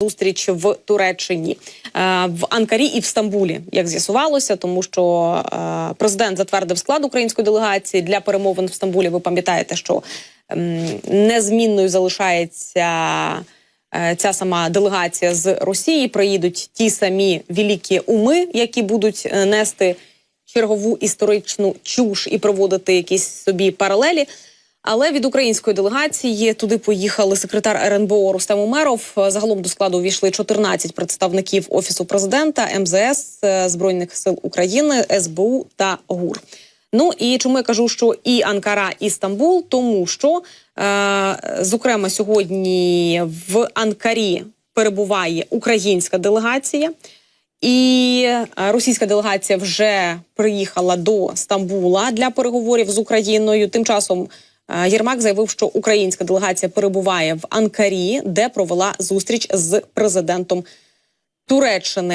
Зустріч в Туреччині е, в Анкарі і в Стамбулі, як з'ясувалося, тому що е, президент затвердив склад української делегації для перемовин в Стамбулі. Ви пам'ятаєте, що ем, незмінною залишається е, ця сама делегація з Росії. Приїдуть ті самі великі уми, які будуть нести чергову історичну чуш і проводити якісь собі паралелі. Але від української делегації туди поїхали секретар РНБО Рустем Умеров. Загалом до складу увійшли 14 представників офісу президента, МЗС, е, збройних сил України, СБУ та ГУР. Ну і чому я кажу, що і Анкара, і Стамбул, тому що е, зокрема сьогодні в Анкарі перебуває українська делегація. І російська делегація вже приїхала до Стамбула для переговорів з Україною. Тим часом Єрмак заявив, що українська делегація перебуває в Анкарі, де провела зустріч з президентом Туреччини.